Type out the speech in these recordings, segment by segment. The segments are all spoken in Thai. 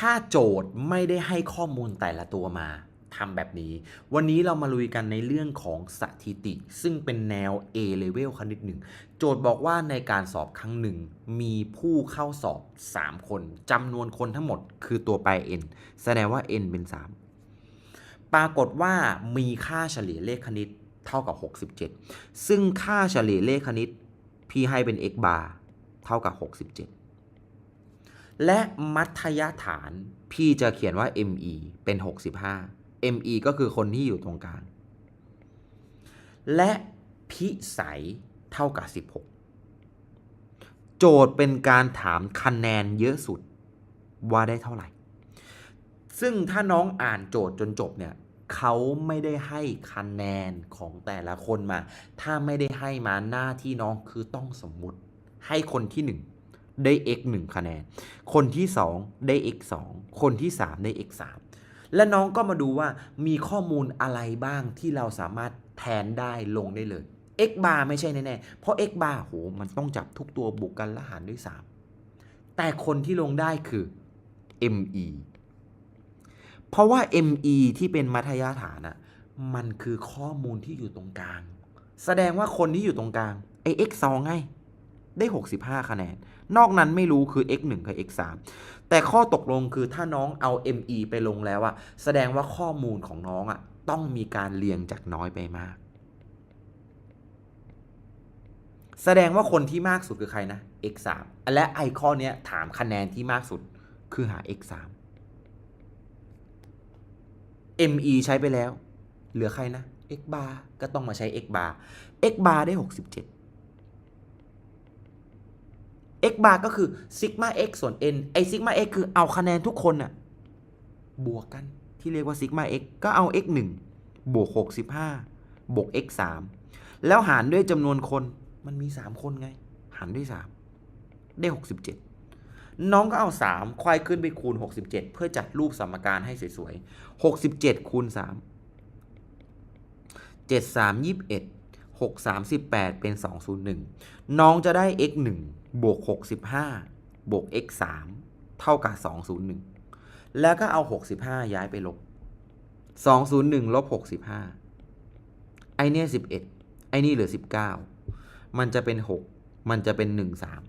ถ้าโจทย์ไม่ได้ให้ข้อมูลแต่ละตัวมาทำแบบนี้ วันนี้เรามาลุยกันในเรื่องของสถิติ ซึ่งเป็นแนว A level คณิตหนึ่ง โจทย์บอกว่าในการสอบครั้งหนึ่ง มีผู้เข้าสอบ 3 คนจำนวนคนทั้งหมดคือตัวแปร n แสดงว่า n เป็น 3 ปรากฏว่ามีค่าเฉลี่ยเลขคณิตเท่ากับ 67 ซึ่งค่าเฉลี่ยเลขคณิตพี่ให้เป็น x bar เท่ากับ 67 และมัธยฐาน พี่จะเขียนว่า ME เป็น 65 ME ก็คือคนที่อยู่ตรงกลาง และพิสัยเท่ากับ 16 โจทย์เป็นการถามคะแนนเยอะสุดว่าได้เท่าไหร่ ซึ่งถ้าน้องอ่านโจทย์จนจบเนี่ยเขาไม่ได้ให้คะแนนของแต่ละคนมา ถ้าไม่ได้ให้มาหน้าที่น้องคือต้องสมมุติให้คนที่1 ได้ x 1 คะแนน คนที่ 2 ได้ x 2 คนที่ 3 ได้ x 3 และน้องก็มาดูว่ามีข้อมูลอะไรบ้างที่เราสามารถแทนได้ลงได้เลย x bar ไม่ใช่แน่ๆ เพราะ x bar โห มันต้องจับทุกตัวบวกกันและหารด้วย 3 แต่คนที่ลงได้คือ me เพราะว่า ME ที่เป็นมัธยฐานอะมันคือข้อมูลที่อยู่ตรงกลาง แสดงว่าคนที่อยู่ตรงกลางไอ้ x 2ไง ได้ 65 คะแนน นอกนั้นไม่รู้คือ x 1 กับ x 3แต่ข้อตกลงคือถ้าน้องเอา ME ไปลงแล้วอะแสดงว่าข้อมูลของน้องอะต้องมีการเรียงจากน้อยไปมาก แสดงว่าคนที่มากสุดคือใครนะ x 3และไอข้อเนี้ยถามคะแนนที่มากสุดคือหา x 3 ME ใช้ไปแล้ว เหลือใครนะ x bar ก็ต้องมาใช้ x bar x bar ได้ 67 x bar ก็คือ sigma x ส่วน n ไอ sigma x คือเอาคะแนนทุกคนอะบวกกันที่เรียกว่า sigma x ก็เอา x 1บวก65บวก x 3แล้วหารด้วยจำนวนคนมันมี 3 คนไง หารด้วย 3 ได้ 67 น้องก็เอา 3 ควายขึ้นไปคูณ 67 เพื่อจัดรูปสมการให้สวยๆ 67 คูณ 3 7 3 21 6 3 18 เป็น 201 น้องจะได้ x 1 บวก 65 บวก x 3เท่ากับ 201 แล้วก็เอา 65 ย้ายไปลบ 201 ลบ 65 ไอเนี่ย 11 ไอนี่เหลือ 19 มันจะเป็น 6 มันจะเป็น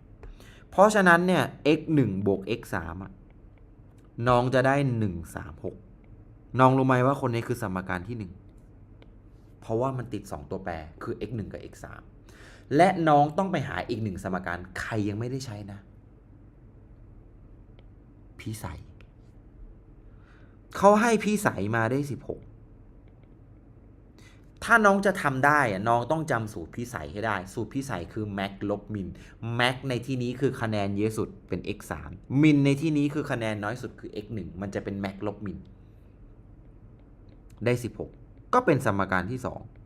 13 เพราะฉะนั้นเนี่ย x 1บวก x 3อะน้องจะได้ 136 น้องรู้ไหมว่าคนนี้คือสมการที่ 1 เพราะว่ามันติด 2 ตัวแปรคือ x 1กับ x 3 และน้องต้องไปหาอีกหนึ่งสมการใครยังไม่ได้ใช้นะ พี่ใสเขาให้พี่ใสมาได้ 16 ถ้าน้องจะทำได้น้องต้องจำสูตรพี่ใสให้ได้ สูตรพี่ใสคือ max ลบ min max ในที่นี้คือคะแนนเยอะสุดเป็น x 3 min ในที่นี้คือคะแนนน้อยสุดคือ x 1มันจะเป็น max ลบ min ได้ 16 ก็เป็นสมการที่ 2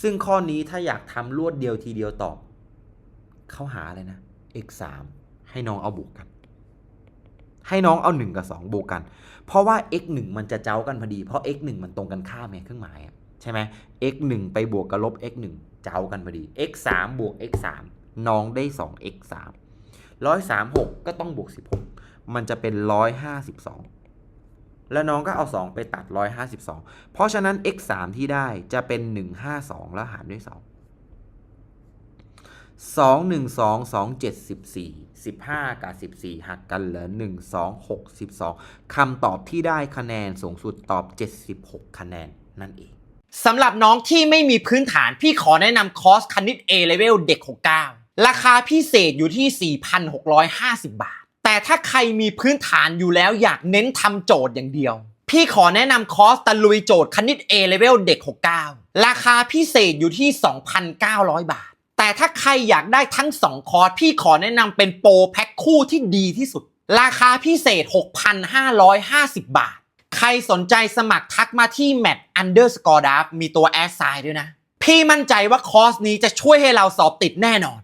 ซึ่งข้อนี้ถ้าอยากทำรวดเดียวทีเดียวตอบ เข้าหาอะไรนะ x 3ให้น้องเอาบวกกัน ให้น้องเอา 1 กับ 2 บวกกัน เพราะว่า x 1มันจะเจ้ากันพอดี เพราะ x 1มันตรงกันข้ามไงเครื่องหมายใช่ไหม x 1ไปบวกกับลบ x 1เจ้ากันพอดี x 3บวก x 3น้องได้ 2 x 3 136 ก็ต้องบวก 16 มันจะเป็น 152 แล้วน้องก็เอา 2 ไปตัด 152 เพราะฉะนั้น x 3ที่ได้จะเป็น 152 แล้วหารด้วย 2 2 1 2 2 7 14 15 กับ 14 หักกันเหลือ 1 2 6 12 คำตอบที่ได้คะแนนสูงสุดตอบ 76 คะแนนนั่นเองสำหรับน้องที่ไม่มีพื้นฐานพี่ขอแนะนำคอร์สคณิต A Level เด็ก 69 ราคาพิเศษอยู่ที่ 4,650 บาท ถ้าใครมีพื้นฐานอยู่แล้วอยากเน้นทำโจทย์อย่างเดียว พี่ขอแนะนำคอร์สตะลุยโจทย์คณิต A Level เด็ก 69 ราคาพิเศษอยู่ที่ 2,900 บาท แต่ถ้าใครอยากได้ทั้ง 2 คอร์ส พี่ขอแนะนำเป็นโปรแพ็คคู่ที่ดีที่สุด ราคาพิเศษ 6,550 บาท ใครสนใจสมัครทักมาที่ mat underscore d a f มีตัวแอดไซด์ด้วยนะ พี่มั่นใจว่าคอร์สนี้จะช่วยให้เราสอบติดแน่นอน